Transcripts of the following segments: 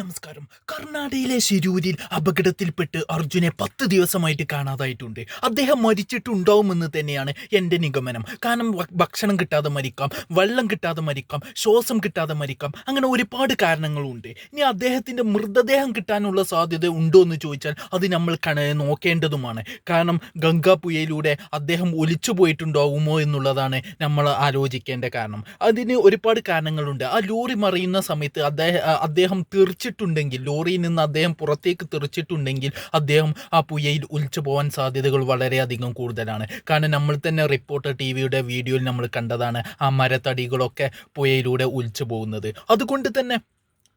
നമസ്കാരം. കർണാടകയിലെ ശിരൂരിൽ അപകടത്തിൽപ്പെട്ട് അർജുനെ പത്ത് ദിവസമായിട്ട് കാണാതായിട്ടുണ്ട്. അദ്ദേഹം മരിച്ചിട്ടുണ്ടാവുമെന്ന് തന്നെയാണ് എന്റെ നിഗമനം. കാരണം ഭക്ഷണം കിട്ടാതെ മരിക്കാം വെള്ളം കിട്ടാതെ മരിക്കാം ശ്വാസം കിട്ടാതെ മരിക്കാം അങ്ങനെ ഒരുപാട് കാരണങ്ങളുണ്ട്. ഇനി അദ്ദേഹത്തിന്റെ മൃതദേഹം കിട്ടാനുള്ള സാധ്യത ഉണ്ടോ എന്ന് ചോദിച്ചാൽ അത് നമ്മൾ കണ നോക്കേണ്ടതുമാണ്. കാരണം ഗംഗാപുയയിലൂടെ അദ്ദേഹം ഒലിച്ചു പോയിട്ടുണ്ടാവുമോ എന്നുള്ളതാണ് നമ്മൾ ആലോചിക്കേണ്ട കാരണം. അതിന് ഒരുപാട് കാരണങ്ങളുണ്ട്. ആ ലോറി മറിയുന്ന സമയത്ത് അദ്ദേഹം അദ്ദേഹം തെറിച്ചിട്ടുണ്ടെങ്കിൽ ലോറിയിൽ നിന്ന് അദ്ദേഹം പുറത്തേക്ക് തെറിച്ചിട്ടുണ്ടെങ്കിൽ അദ്ദേഹം ആ പുയയിൽ ഒലിച്ചു പോകാൻ സാധ്യതകൾ വളരെയധികം കൂടുതലാണ്. കാരണം നമ്മൾ തന്നെ റിപ്പോർട്ടർ ടി വിയുടെ വീഡിയോയിൽ നമ്മൾ കണ്ടതാണ് ആ മരത്തടികളൊക്കെ പുയയിലൂടെ ഒലിച്ചു പോകുന്നത്. അതുകൊണ്ട് തന്നെ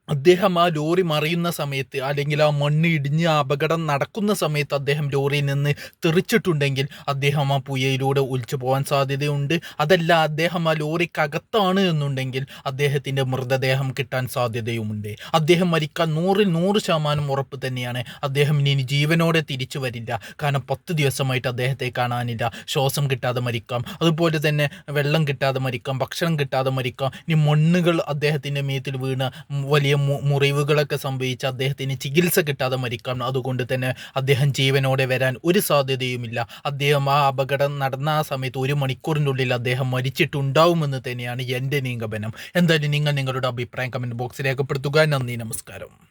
അദ്ദേഹം ആ ലോറി മറിയുന്ന സമയത്ത് അല്ലെങ്കിൽ ആ മണ്ണ് ഇടിഞ്ഞ് അപകടം നടക്കുന്ന സമയത്ത് അദ്ദേഹം ലോറിയിൽ നിന്ന് തെറിച്ചിട്ടുണ്ടെങ്കിൽ അദ്ദേഹം ആ പുയയിലൂടെ ഒലിച്ചു പോകാൻ സാധ്യതയുണ്ട്. അതല്ല അദ്ദേഹം ആ ലോറിക്കകത്താണ് എന്നുണ്ടെങ്കിൽ അദ്ദേഹത്തിന്റെ മൃതദേഹം കിട്ടാൻ സാധ്യതയുമുണ്ട്. അദ്ദേഹം മരിക്കാൻ നൂറിൽ നൂറ് ശതമാനം ഉറപ്പ് തന്നെയാണ്. അദ്ദേഹം ഇനി ജീവനോടെ തിരിച്ചു വരില്ല. കാരണം പത്ത് ദിവസമായിട്ട് അദ്ദേഹത്തെ കാണാനില്ല. ശ്വാസം കിട്ടാതെ മരിക്കാം. അതുപോലെ തന്നെ വെള്ളം കിട്ടാതെ മരിക്കാം. ഭക്ഷണം കിട്ടാതെ മരിക്കാം. ഇനി മണ്ണുകൾ അദ്ദേഹത്തിന്റെ മേത്തിൽ വീണ് വലിയ മുറിവുകളൊക്കെ സംഭവിച്ച് അദ്ദേഹത്തിന് ചികിത്സ കിട്ടാതെ മരിക്കാം അതുകൊണ്ട് തന്നെ അദ്ദേഹം ജീവനോടെ വരാൻ ഒരു സാധ്യതയുമില്ല. അദ്ദേഹം ആ അപകടം നടന്ന ആ സമയത്ത് ഒരു മണിക്കൂറിനുള്ളിൽ അദ്ദേഹം മരിച്ചിട്ടുണ്ടാവുമെന്ന് തന്നെയാണ് എന്റെ നിഗമനം. എന്തായാലും നിങ്ങൾ നിങ്ങളുടെ അഭിപ്രായം കമന്റ് ബോക്സിൽ രേഖപ്പെടുത്തുക. നന്ദി നമസ്കാരം.